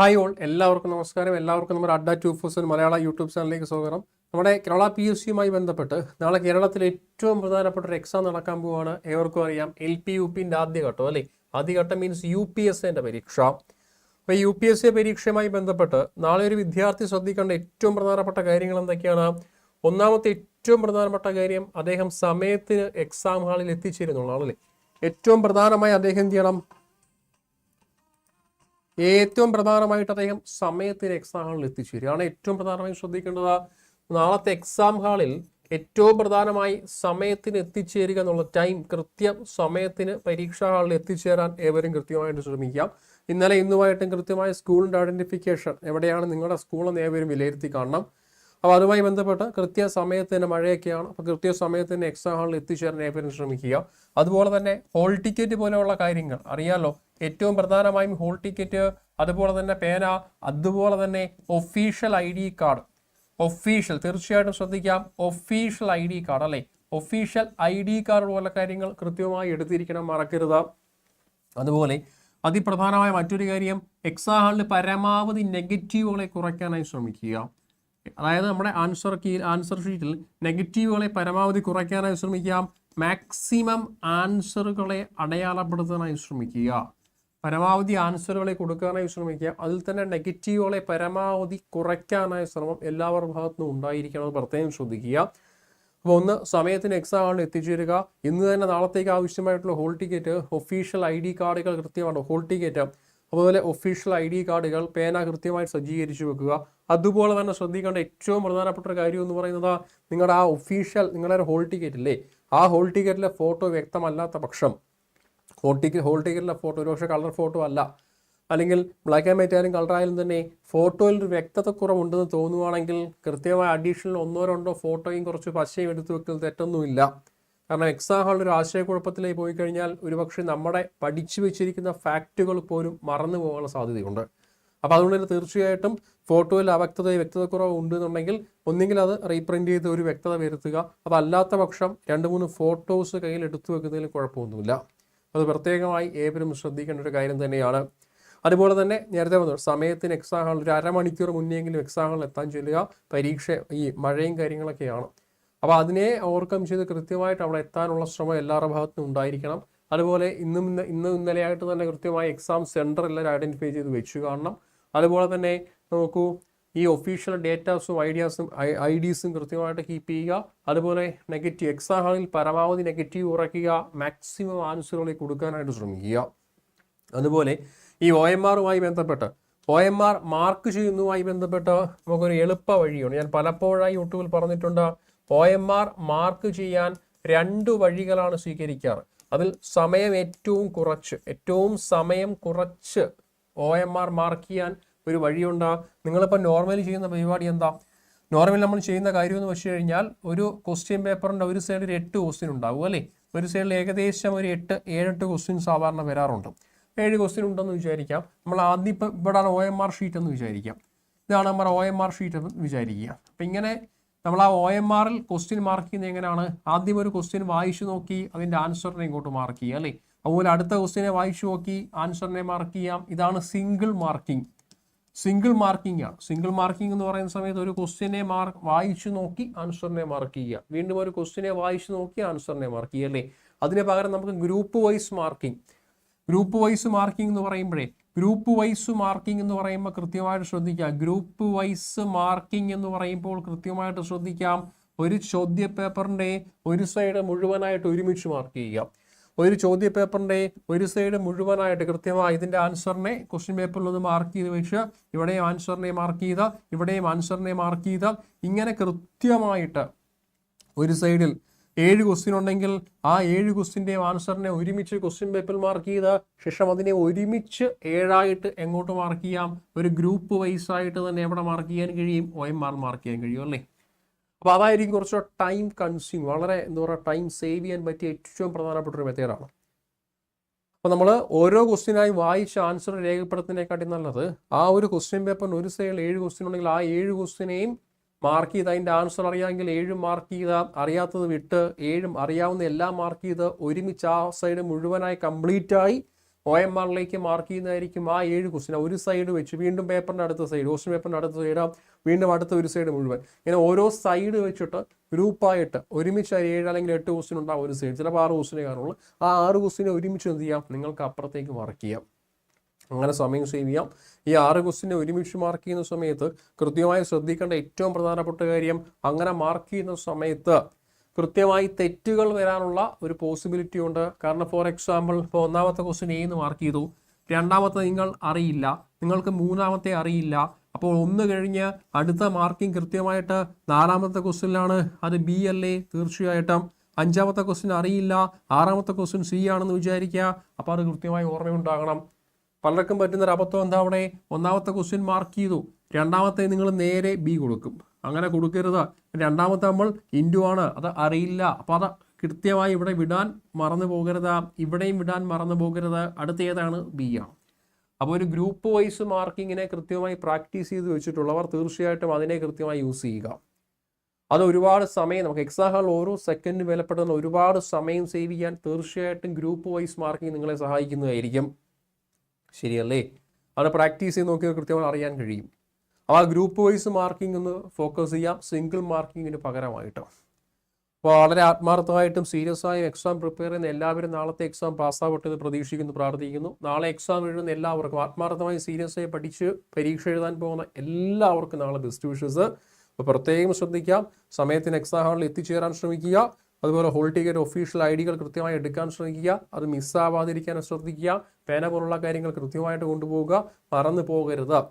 Hi all എല്ലാവർക്കും നമസ്കാരം. എല്ലാവർക്കും നമ്മുടെ അഡ്ഡ ടു ഫോസൻ മലയാള യൂട്യൂബ് ചാനലിലേക്ക് സ്വാഗതം. നമ്മുടെ കേരള പി എസ് സിയുമായി ബന്ധപ്പെട്ട് നാളെ കേരളത്തിൽ ഏറ്റവും പ്രധാനപ്പെട്ട ഒരു എക്സാം നടക്കാൻ പോവുകയാണ് ഏവർക്കും അറിയാം. എൽ പി യു പിന്റെ ആദ്യഘട്ടം അല്ലേ? ആദ്യഘട്ടം മീൻസ് യു പി എസ് എന്റെ പരീക്ഷ. അപ്പോൾ യു പി എസ് സി പരീക്ഷയുമായി ബന്ധപ്പെട്ട് നാളെ ഒരു വിദ്യാർത്ഥി ശ്രദ്ധിക്കേണ്ട ഏറ്റവും പ്രധാനപ്പെട്ട കാര്യങ്ങൾ എന്തൊക്കെയാണ്? ഒന്നാമത്തെ ഏറ്റവും പ്രധാനപ്പെട്ട കാര്യം അദ്ദേഹം സമയത്തിന് എക്സാം ഹാളിൽ എത്തിച്ചേരുന്നുള്ളതാണ് അല്ലേ? ഏറ്റവും പ്രധാനമായി അദ്ദേഹം ചെയ്യണം? ഏറ്റവും പ്രധാനമായിട്ട് അദ്ദേഹം സമയത്തിന് എക്സാം ഹാളിൽ എത്തിച്ചേരുകയാണ്. ഏറ്റവും പ്രധാനമായും ശ്രദ്ധിക്കേണ്ടത്. നാളത്തെ എക്സാം ഹാളിൽ ഏറ്റവും പ്രധാനമായി സമയത്തിന് എത്തിച്ചേരുക എന്നുള്ള ടൈം കൃത്യം സമയത്തിന് പരീക്ഷാ ഹാളിൽ എത്തിച്ചേരാൻ ഏവരും കൃത്യമായിട്ട് ശ്രമിക്കാം. ഇന്നലെ ഇന്നുമായിട്ടും കൃത്യമായ സ്കൂളിന്റെ ഐഡന്റിഫിക്കേഷൻ എവിടെയാണ് നിങ്ങളുടെ സ്കൂളെന്ന് ഏവരും വിലയിരുത്തി കാണണം. അപ്പോൾ അതുമായി ബന്ധപ്പെട്ട് കൃത്യ തന്നെ മഴയൊക്കെയാണ്. അപ്പോൾ കൃത്യ തന്നെ എക്സാം ഹാളിൽ എത്തിച്ചേരാൻ ഏവരും ശ്രമിക്കുക. അതുപോലെ തന്നെ ഹോൾ ടിക്കറ്റ് പോലെയുള്ള കാര്യങ്ങൾ അറിയാലോ. ഏറ്റവും പ്രധാനമായും ഹോൾ ടിക്കറ്റ് അതുപോലെ തന്നെ പേന അതുപോലെ തന്നെ official I D card official തീർച്ചയായിട്ടും ശ്രദ്ധിക്കാം. ഒഫീഷ്യൽ ഐ ഡി കാർഡ് അല്ലേ? ഒഫീഷ്യൽ ഐ ഡി കാർഡ് പോലെ കാര്യങ്ങൾ കൃത്യമായി എടുത്തിരിക്കണം മറക്കരുത്. അതുപോലെ അതിപ്രധാനമായ മറ്റൊരു കാര്യം എക്സാം ഹാളിൽ പരമാവധി നെഗറ്റീവുകളെ കുറയ്ക്കാനായി ശ്രമിക്കുക. അതായത് നമ്മുടെ ആൻസർ കീ ആൻസർ ഷീറ്റിൽ നെഗറ്റീവുകളെ പരമാവധി കുറയ്ക്കാനായി ശ്രമിക്കാം മാക്സിമം ആൻസറുകളെ അടയാളപ്പെടുത്താനായി ശ്രമിക്കുക. പരമാവധി ആൻസറുകളെ കൊടുക്കാനായി ശ്രമിക്കുക. അതിൽ തന്നെ നെഗറ്റീവുകളെ പരമാവധി കുറയ്ക്കാനായ ശ്രമം എല്ലാവരുടെ ഭാഗത്തുനിന്നും ഉണ്ടായിരിക്കണം പ്രത്യേകം ശ്രദ്ധിക്കുക. അപ്പോൾ ഒന്ന് സമയത്തിന് എക്സാം ആണ് എത്തിച്ചേരുക. ഇന്ന് തന്നെ നാളത്തേക്ക് ആവശ്യമായിട്ടുള്ള hall ticket official I D കാർഡുകൾ കൃത്യമാണ് ഹോൾ ടിക്കറ്റ് അതുപോലെ ഒഫീഷ്യൽ ഐ ഡി കാർഡുകൾ പേന കൃത്യമായി സജ്ജീകരിച്ചു വെക്കുക. അതുപോലെ തന്നെ ശ്രദ്ധിക്കേണ്ട ഏറ്റവും പ്രധാനപ്പെട്ട ഒരു കാര്യം എന്ന് പറയുന്നത് നിങ്ങളുടെ ആ ഒഫീഷ്യൽ നിങ്ങളുടെ ഒരു ഹോൾ ടിക്കറ്റ് അല്ലേ ആ ഹോൾ ടിക്കറ്റിലെ ഫോട്ടോ വ്യക്തമല്ലാത്ത പക്ഷം ഹോൾ ടിക്കറ്റ് ഹോൾ ടിക്കറ്റിലെ ഫോട്ടോ ഒരുപക്ഷെ കളർ ഫോട്ടോ അല്ല. അല്ലെങ്കിൽ ബ്ലാക്ക് ആൻഡ് വൈറ്റ് ആയാലും കളർ ആയാലും തന്നെ ഫോട്ടോയിൽ ഒരു വ്യക്തത കുറവുണ്ടെന്ന് തോന്നുവാണെങ്കിൽ കൃത്യമായ അഡീഷണൽ ഒന്നോ രണ്ടോ ഫോട്ടോയും കുറച്ച് പശയും എടുത്തു വെക്കുന്നത് തെറ്റൊന്നുമില്ല. കാരണം എക്സാം ഹാളിൽ ഒരു ആശയക്കുഴപ്പത്തിലേക്ക് പോയി കഴിഞ്ഞാൽ ഒരുപക്ഷെ നമ്മുടെ പഠിച്ചു വെച്ചിരിക്കുന്ന ഫാക്റ്റുകൾ പോലും മറന്നു പോകാനുള്ള സാധ്യതയുണ്ട്. അപ്പോൾ അതുകൊണ്ട് തന്നെ തീർച്ചയായിട്ടും ഫോട്ടോയിൽ അവ്യക്തത വ്യക്തതക്കുറവ് ഉണ്ടെന്നുണ്ടെങ്കിൽ ഒന്നുകിൽ അത് റീപ്രിന്റ് ചെയ്ത് ഒരു വ്യക്തത വരുത്തുക. അതല്ലാത്ത പക്ഷം രണ്ട് മൂന്ന് ഫോട്ടോസ് കയ്യിൽ എടുത്തു വെക്കുന്നതിൽ കുഴപ്പമൊന്നുമില്ല. അത് പ്രത്യേകമായി ഏവരും ശ്രദ്ധിക്കേണ്ട ഒരു കാര്യം തന്നെയാണ്. അതുപോലെ തന്നെ നേരത്തെ പറഞ്ഞു സമയത്തിന് എക്സാം ഹാളിൽ ഒരു അരമണിക്കൂർ മുന്നെങ്കിലും എക്സാം ഹാളിൽ എത്താൻ ചൊല്ലുക പരീക്ഷ ഈ മഴയും കാര്യങ്ങളൊക്കെയാണ്. അപ്പോൾ അതിനെ ഓവർകം ചെയ്ത് കൃത്യമായിട്ട് അവിടെ എത്താനുള്ള ശ്രമം എല്ലാവരുടെ ഭാഗത്തുനിന്നും ഉണ്ടായിരിക്കണം. അതുപോലെ ഇന്നും ഇന്ന് ഇന്നും ഇന്നലെയായിട്ട് തന്നെ കൃത്യമായി എക്സാം സെന്റർ എല്ലാവരും ഐഡന്റിഫൈ ചെയ്ത് വെച്ചു കാണണം. അതുപോലെ തന്നെ നോക്കൂ ഈ ഒഫീഷ്യൽ ഡേറ്റാസും ഐഡിയാസും ഐ ഡീസും കൃത്യമായിട്ട് കീപ്പ് ചെയ്യുക. അതുപോലെ നെഗറ്റീവ് എക്സാം ഹാളിൽ പരമാവധി നെഗറ്റീവ് കുറയ്ക്കുക മാക്സിമം ആൻസറുകളിൽ കൊടുക്കാനായിട്ട് ശ്രമിക്കുക. അതുപോലെ ഈ ഒ എം ആറുമായി ബന്ധപ്പെട്ട് ഒ എം ആർ മാർക്ക് ചെയ്യുന്നതുമായി ബന്ധപ്പെട്ട് നമുക്കൊരു എളുപ്പ വഴിയാണ്. ഞാൻ പലപ്പോഴായി യൂട്യൂബിൽ പറഞ്ഞിട്ടുണ്ട് ആർ മാർക്ക് ചെയ്യാൻ രണ്ട് വഴികളാണ് സ്വീകരിക്കാറ്. അതിൽ സമയം ഏറ്റവും കുറച്ച് ഏറ്റവും സമയം കുറച്ച് ഒ എം ആർ മാർക്ക് ചെയ്യാൻ ഒരു വഴിയുണ്ട്. നിങ്ങളിപ്പോൾ നോർമലി ചെയ്യുന്ന പരിപാടി എന്താ? നോർമലി നമ്മൾ ചെയ്യുന്ന കാര്യം എന്ന് വെച്ച് കഴിഞ്ഞാൽ ഒരു ക്വസ്റ്റ്യൻ പേപ്പറിന്റെ ഒരു സൈഡിൽ എട്ട് ക്വസ്റ്റ്യൻ ഉണ്ടാവും അല്ലേ? ഒരു സൈഡിൽ ഏകദേശം ഒരു എട്ട് ഏഴെട്ട് ക്വസ്റ്റ്യൻ സാധാരണ വരാറുണ്ട്. ഏഴ് ക്വസ്റ്റ്യൻ ഉണ്ടെന്ന് വിചാരിക്കാം. നമ്മൾ ആദ്യം ഇപ്പോൾ ഇവിടെയാണ് ഒ എം ആർ ഷീറ്റ് എന്ന് വിചാരിക്കാം. ഇതാണ് നമ്മുടെ ഒ എം ആർ ഷീറ്റ് എന്ന് വിചാരിക്കുക. അപ്പം ഇങ്ങനെ നമ്മൾ ആ ഒ എം ആറിൽ ക്വസ്റ്റ്യൻ മാർക്ക് ചെയ്യുന്നത് എങ്ങനെയാണ്? ആദ്യം ഒരു ക്വസ്റ്റ്യൻ വായിച്ചു നോക്കി അതിന്റെ ആൻസറിനെ ഇങ്ങോട്ട് മാർക്ക് ചെയ്യുക അല്ലേ? അതുപോലെ അടുത്ത ക്വസ്റ്റ്യനെ വായിച്ചു നോക്കി ആൻസറിനെ മാർക്ക് ചെയ്യാം. ഇതാണ് സിംഗിൾ മാർക്കിംഗ് സിംഗിൾ മാർക്കിംഗ് ആണ്. സിംഗിൾ മാർക്കിംഗ് എന്ന് പറയുന്ന സമയത്ത് ഒരു ക്വസ്റ്റ്യനെ മാർക്ക് വായിച്ചു നോക്കി ആൻസറിനെ മാർക്ക് ചെയ്യുക. വീണ്ടും ഒരു ക്വസ്റ്റ്യനെ വായിച്ചു നോക്കി ആൻസറിനെ മാർക്ക് ചെയ്യുക അല്ലേ? അതിന് പകരം നമുക്ക് group wise marking group wise marking എന്ന് പറയുമ്പോഴേ ഗ്രൂപ്പ് വൈസ് മാർക്കിംഗ് എന്ന് പറയുമ്പോൾ കൃത്യമായിട്ട് ശ്രദ്ധിക്കുക. ഗ്രൂപ്പ് വൈസ് മാർക്കിംഗ് എന്ന് പറയുമ്പോൾ കൃത്യമായിട്ട് ശ്രദ്ധിക്കാം. ഒരു ചോദ്യ പേപ്പറിന്റെ ഒരു സൈഡ് മുഴുവനായിട്ട് ഒരുമിച്ച് മാർക്ക് ചെയ്യുക. ഒരു ചോദ്യ പേപ്പറിന്റെ ഒരു സൈഡ് മുഴുവനായിട്ട് കൃത്യമായി ഇതിന്റെ ആൻസറിനെ ക്വസ്റ്റ്യൻ പേപ്പറിൽ ഒന്ന് മാർക്ക് ചെയ്ത് വെച്ച് ഇവിടെയും ആൻസറിനെ മാർക്ക് ചെയ്ത ഇവിടെയും ആൻസറിനെ മാർക്ക് ചെയ്ത. ഇങ്ങനെ കൃത്യമായിട്ട് ഒരു സൈഡിൽ ഏഴ് ക്വസ്റ്റ്യൻ ഉണ്ടെങ്കിൽ ആ ഏഴ് ക്വസ്റ്റ്യന്റെയും ആൻസറിനെ ഒരുമിച്ച് ക്വസ്റ്റ്യൻ പേപ്പറിൽ മാർക്ക് ചെയ്ത ശേഷം അതിനെ ഒരുമിച്ച് ഏഴായിട്ട് എങ്ങോട്ട് മാർക്ക് ചെയ്യാം? ഒരു ഗ്രൂപ്പ് വൈസ് ആയിട്ട് തന്നെ എവിടെ മാർക്ക് ചെയ്യാൻ കഴിയും? ഒ എം ആർ മാർക്ക് ചെയ്യാൻ കഴിയും അല്ലേ? അപ്പോൾ അതായിരിക്കും കുറച്ചോ ടൈം കൺസ്യൂം വളരെ എന്താ പറയുക ടൈം സേവ് ചെയ്യാൻ പറ്റിയ ഏറ്റവും പ്രധാനപ്പെട്ട ഒരു മെത്തേഡാണ് അപ്പോൾ നമ്മൾ ഓരോ ക്വസ്റ്റ്യനായി വായിച്ച ആൻസർ രേഖപ്പെടുത്തുന്നതിനെക്കാട്ടി നല്ലത് ആ ഒരു ക്വസ്റ്റ്യൻ പേപ്പറിന് ഒരു സൈഡിൽ ഏഴ് ക്വസ്റ്റ്യൻ ഉണ്ടെങ്കിൽ ആ ഏഴ് ക്വസ്റ്റ്യനെയും മാർക്ക് ചെയ്ത് അതിന്റെ ആൻസർ അറിയാമെങ്കിൽ ഏഴും മാർക്ക് ചെയ്ത അറിയാത്തത് വിട്ട് ഏഴും അറിയാവുന്ന എല്ലാം മാർക്ക് ചെയ്ത് ഒരുമിച്ച് ആ സൈഡ് മുഴുവനായി കംപ്ലീറ്റ് ആയി ഒ എം ആറിലേക്ക് മാർക്ക് ചെയ്യുന്നതായിരിക്കും ആ ഏഴ് ക്വസ്റ്റ്യൻ ഒരു സൈഡ് വെച്ച് വീണ്ടും പേപ്പറിന്റെ അടുത്ത സൈഡ് ക്വസ്റ്റ്യൻ പേപ്പറിന്റെ അടുത്ത സൈഡ് വീണ്ടും അടുത്ത ഒരു സൈഡ് മുഴുവൻ. ഇങ്ങനെ ഓരോ സൈഡ് വെച്ചിട്ട് ഗ്രൂപ്പായിട്ട് ഒരുമിച്ച് ഏഴ് അല്ലെങ്കിൽ എട്ട് ക്വസ്റ്റ്യൻ ഉണ്ടാകും ഒരു സൈഡ് ചിലപ്പോൾ ആറ് ക്വസ്റ്റ്യനെ കാണുള്ളൂ. ആ ആറ് ക്വസ്റ്റ്യനെ ഒരുമിച്ച് എന്ത് ചെയ്യാം? നിങ്ങൾക്ക് അപ്പുറത്തേക്ക് വർക്ക് ചെയ്യാം. അങ്ങനെ സമയം സേവ് ചെയ്യാം. ഈ ആറ് ക്വസ്റ്റിനെ ഒരുമിച്ച് മാർക്ക് ചെയ്യുന്ന സമയത്ത് കൃത്യമായി ശ്രദ്ധിക്കേണ്ട ഏറ്റവും പ്രധാനപ്പെട്ട കാര്യം അങ്ങനെ മാർക്ക് ചെയ്യുന്ന സമയത്ത് കൃത്യമായി തെറ്റുകൾ വരാനുള്ള ഒരു പോസിബിലിറ്റി ഉണ്ട്. കാരണം ഫോർ എക്സാമ്പിൾ ഇപ്പോൾ ഒന്നാമത്തെ ക്വസ്റ്റ്യൻ എ എന്ന് മാർക്ക് ചെയ്തു. രണ്ടാമത്തെ നിങ്ങൾ അറിയില്ല. നിങ്ങൾക്ക് മൂന്നാമത്തെ അറിയില്ല. അപ്പോൾ ഒന്ന് കഴിഞ്ഞ് അടുത്ത മാർക്കിംഗ് കൃത്യമായിട്ട് നാലാമത്തെ ക്വസ്റ്റ്യനിലാണ് അത് ബി അല്ലേ? തീർച്ചയായിട്ടും. അഞ്ചാമത്തെ ക്വസ്റ്റ്യൻ അറിയില്ല. ആറാമത്തെ ക്വസ്റ്റ്യൻ സി ആണെന്ന് വിചാരിക്കുക. അപ്പോൾ അത് കൃത്യമായി ഓർമ്മയുണ്ടാകണം. പലർക്കും പറ്റുന്ന അബദ്ധം എന്താ അവിടെ ഒന്നാമത്തെ ക്വസ്റ്റ്യൻ മാർക്ക് ചെയ്തു. രണ്ടാമത്തെ നിങ്ങൾ നേരെ ബി കൊടുക്കും. അങ്ങനെ കൊടുക്കരുത്. രണ്ടാമത്തെ നമ്മൾ ഇൻഡു ആണ്. അത് അറിയില്ല. അപ്പോൾ അത് കൃത്യമായി ഇവിടെ വിടാൻ മറന്നു പോകരുത്. ഇവിടെയും വിടാൻ മറന്നു പോകരുത്. അടുത്ത ഏതാണ്? ബി ആണ്. അപ്പോൾ ഒരു ഗ്രൂപ്പ് വൈസ് മാർക്കിങ്ങിനെ കൃത്യമായി പ്രാക്ടീസ് ചെയ്ത് വെച്ചിട്ടുള്ളവർ തീർച്ചയായിട്ടും അതിനെ കൃത്യമായി യൂസ് ചെയ്യുക. അത് ഒരുപാട് സമയം നമുക്ക് എക്സാം ഹാളിൽ ഓരോ സെക്കൻഡ് വിലപ്പെടുന്ന ഒരുപാട് സമയം സേവ് ചെയ്യാൻ തീർച്ചയായിട്ടും ഗ്രൂപ്പ് വൈസ് മാർക്കിംഗ് നിങ്ങളെ സഹായിക്കുന്നതായിരിക്കും. ശരിയല്ലേ? അവിടെ പ്രാക്ടീസ് ചെയ്ത് നോക്കിയാൽ കൃത്യമായി അറിയാൻ കഴിയും. അപ്പോൾ ആ ഗ്രൂപ്പ് വൈസ് മാർക്കിംഗ് ഒന്ന് ഫോക്കസ് ചെയ്യാം സിംഗിൾ മാർക്കിങ്ങിന് പകരമായിട്ട്. അപ്പോൾ വളരെ ആത്മാർത്ഥമായിട്ടും സീരിയസ് ആയും എക്സാം പ്രിപ്പയർ ചെയ്യുന്ന എല്ലാവരും നാളത്തെ എക്സാം പാസ്സാവട്ടെ എന്ന് പ്രതീക്ഷിക്കുന്നു പ്രാർത്ഥിക്കുന്നു. നാളെ എക്സാം എഴുതുന്ന എല്ലാവർക്കും ആത്മാർത്ഥമായി സീരിയസ് ആയി പഠിച്ച് പരീക്ഷ എഴുതാൻ പോകുന്ന എല്ലാവർക്കും നാളെ ബെസ്റ്റ് വിഷസ് അപ്പോൾ പ്രത്യേകം ശ്രദ്ധിക്കാം. സമയത്തിന് എക്സാം ഹാളിൽ എത്തിച്ചേരാൻ ശ്രമിക്കുക. അതുപോലെ ഹോൾ ടിക്കറ്റ് ഒഫീഷ്യൽ ഐ ഡികൾ കൃത്യമായി എടുക്കാൻ ശ്രമിക്കുക അത് മിസ്സാവാതിരിക്കാൻ ശ്രദ്ധിക്കുക പേന പോലുള്ള കാര്യങ്ങൾ കൃത്യമായിട്ട് കൊണ്ടുപോവുക മറന്നു പോകരുത്.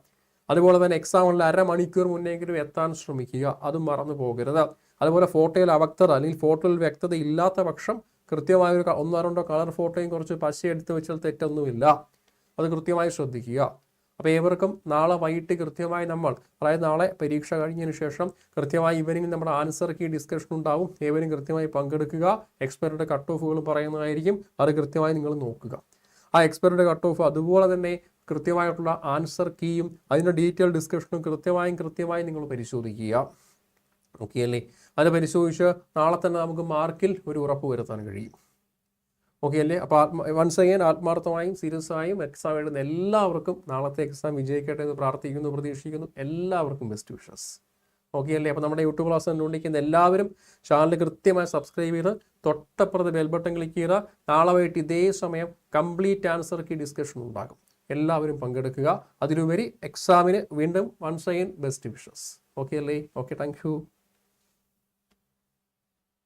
അതുപോലെ തന്നെ എക്സാമിൽ അരമണിക്കൂർ മുന്നെങ്കിലും എത്താൻ ശ്രമിക്കുക അതും മറന്നു പോകരുത്. അതുപോലെ ഫോട്ടോയിൽ അവക്തത അല്ലെങ്കിൽ ഫോട്ടോയിൽ വ്യക്തത ഇല്ലാത്ത പക്ഷം കൃത്യമായ ഒരു ക- ഒന്നോ രണ്ടോ കളർ ഫോട്ടോയും കുറച്ച് പശ എടുത്ത് വെച്ചാൽ തെറ്റൊന്നുമില്ല. അത് കൃത്യമായി ശ്രദ്ധിക്കുക. അപ്പോൾ ഏവർക്കും നാളെ വൈകിട്ട് കൃത്യമായി നമ്മൾ അതായത് നാളെ പരീക്ഷ കഴിഞ്ഞതിന് ശേഷം കൃത്യമായി ഈവനിങ് നമ്മുടെ ആൻസർ കീ ഡിസ്കഷൻ ഉണ്ടാവും. ഏവരും കൃത്യമായി പങ്കെടുക്കുക. എക്സ്പെർട്ടിന്റെ കട്ട് ഓഫുകൾ പറയുന്നതായിരിക്കും. അത് കൃത്യമായി നിങ്ങൾ നോക്കുക. ആ എക്സ്പെർട്ടിന്റെ കട്ട് ഓഫ് അതുപോലെ തന്നെ കൃത്യമായിട്ടുള്ള ആൻസർ കീയും അതിന്റെ ഡീറ്റെയിൽ ഡിസ്കഷനും കൃത്യമായും കൃത്യമായും നിങ്ങൾ പരിശോധിക്കുക. ഓക്കെ അല്ലേ? അത് പരിശോധിച്ച് നാളെ തന്നെ നമുക്ക് മാർക്കിൽ ഒരു ഉറപ്പ് വരുത്താൻ കഴിയും. ഓക്കെ അല്ലേ? അപ്പോൾ ആത്മ വൺസ് അഗൈൻ ആത്മാർത്ഥമായും സീരിയസ് ആയും എക്സാം എഴുതുന്ന എല്ലാവർക്കും നാളത്തെ എക്സാം വിജയിക്കട്ടെ എന്ന് പ്രാർത്ഥിക്കുന്നു പ്രതീക്ഷിക്കുന്നു. എല്ലാവർക്കും ബെസ്റ്റ് വിഷസ് ഓക്കെ അല്ലേ? അപ്പോൾ നമ്മുടെ യൂട്യൂബ് ക്ലാസ് കണ്ടുകൊണ്ടിരിക്കുന്ന എല്ലാവരും ചാനൽ കൃത്യമായി സബ്സ്ക്രൈബ് ചെയ്ത് തൊട്ടപ്പുറത്ത് ബെൽ ബട്ടൺ ക്ലിക്ക് ചെയ്ത് നാളെ വൈകിട്ട് ഇതേ സമയം കംപ്ലീറ്റ് ആൻസർ കീ ഡിസ്കഷൻ ഉണ്ടാകും. എല്ലാവരും പങ്കെടുക്കുക. അതിലുപരി എക്സാമിന് വീണ്ടും once again best wishes okay അല്ലേ? Okay thank